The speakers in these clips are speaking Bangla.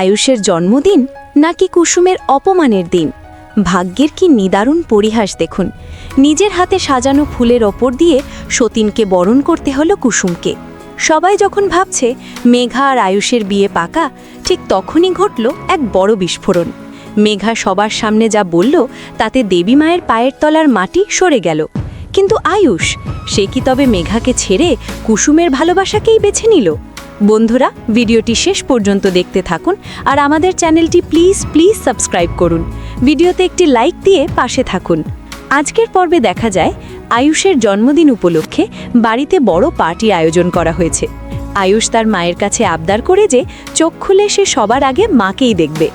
আয়ুষের জন্মদিন নাকি কুসুমের অপমানের দিন? ভাগ্যের কি নিদারুণ পরিহাস দেখুন। নিজের হাতে সাজানো ফুলের ওপর দিয়ে সতীনকে বরণ করতে হলো কুসুমকে। সবাই যখন ভাবছে মেঘা আর আয়ুষের বিয়ে পাকা, ঠিক তখনই ঘটল এক বড় বিস্ফোরণ। মেঘা সবার সামনে যা বলল, তাতে দেবী মায়ের পায়ের তলার মাটি সরে গেল। কিন্তু আয়ুষ, সে কি তবে মেঘাকে ছেড়ে কুসুমের ভালোবাসাকেই বেছে নিল? বন্ধুরা, ভিডিওটি শেষ পর্যন্ত দেখতে থাকুন আর আমাদের চ্যানেলটি প্লিজ প্লিজ সাবস্ক্রাইব করুন। ভিডিওতে একটি লাইক দিয়ে পাশে থাকুন। আজকের পর্বে দেখা যায় আয়ুষের জন্মদিন উপলক্ষে বাড়িতে বড় পার্টি আয়োজন করা হয়েছে। আয়ুষ তার মায়ের কাছে আবদার করে যে চোখ খুলে সে সবার আগে মাকেই দেখবে।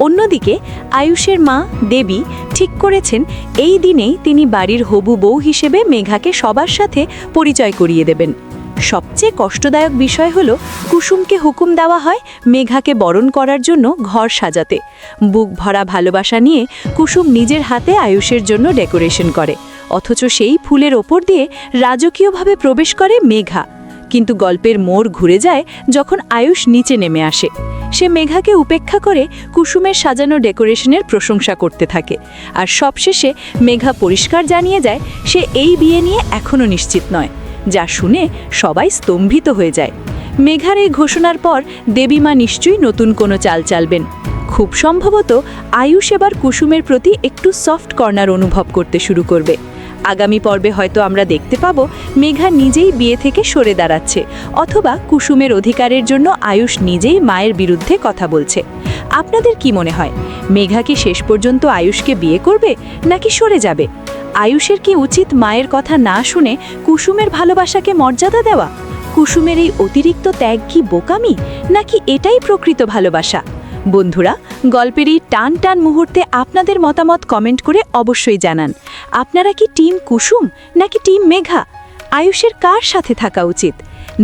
অন্যদিকে আয়ুষের মা, দেবী ঠিক করেছেন এই দিনেই তিনি বাড়ির হবু বউ হিসেবে মেঘাকে সবার সাথে পরিচয় করিয়ে দেবেন। সবচেয়ে কষ্টদায়ক বিষয় হলো কুসুমকে হুকুম দেওয়া হয় মেঘাকে বরণ করার জন্য ঘর সাজাতে। বুক ভরা ভালোবাসা নিয়ে কুসুম নিজের হাতে আয়ুষের জন্য ডেকোরেশন করে। অথচ সেই ফুলের ওপর দিয়ে রাজকীয়ভাবে প্রবেশ করে মেঘা। কিন্তু গল্পের মোড় ঘুরে যায় যখন আয়ুষ নিচে নেমে আসে। সে মেঘাকে উপেক্ষা করে কুসুমের সাজানো ডেকোরেশনের প্রশংসা করতে থাকে। আর সবশেষে মেঘা পরিষ্কার জানিয়ে যায়, সে এই বিয়ে নিয়ে এখনও নিশ্চিত নয়। যা শুনে সবাই স্তম্ভিত হয়ে যায়। মেঘার এই ঘোষণার পর দেবীমা নিশ্চয়ই নতুন কোনো চাল চালবেন। খুব সম্ভবত আয়ুষ এবার কুসুমের প্রতি একটু সফট কর্নার অনুভব করতে শুরু করবে। আগামী পর্বে হয়তো আমরা দেখতে পাবো মেঘা নিজেই বিয়ে থেকে সরে দাঁড়াচ্ছে, অথবা কুসুমের অধিকারের জন্য আয়ুষ নিজেই মায়ের বিরুদ্ধে কথা বলছে। আপনাদের কি মনে হয়, মেঘা কি শেষ পর্যন্ত আয়ুষকে বিয়ে করবে, নাকি সরে যাবে? আয়ুষের কি উচিত মায়ের কথা না শুনে কুসুমের ভালোবাসাকে মর্যাদা দেওয়া? কুসুমের এই অতিরিক্ত ত্যাগ কি বোকামি, নাকি এটাই প্রকৃত ভালোবাসা? বন্ধুরা, গল্পের এই টান টান মুহূর্তে আপনাদের মতামত কমেন্ট করে অবশ্যই জানান। আপনারা কি টিম কুসুম, নাকি টিম মেঘা? আয়ুষের কার সাথে থাকা উচিত?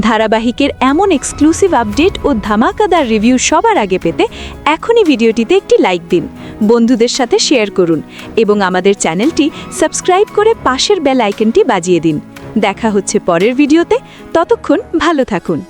ধারাবাহিকের এমন এক্সক্লুসিভ আপডেট ও ধামাকাদার রিভিউ সবার আগে পেতে এখনই ভিডিওটিতে একটি লাইক দিন, বন্ধুদের সাথে শেয়ার করুন এবং আমাদের চ্যানেলটি সাবস্ক্রাইব করে পাশের বেল আইকনটি বাজিয়ে দিন। দেখা হচ্ছে পরের ভিডিওতে ততক্ষণ ভালো থাকুন।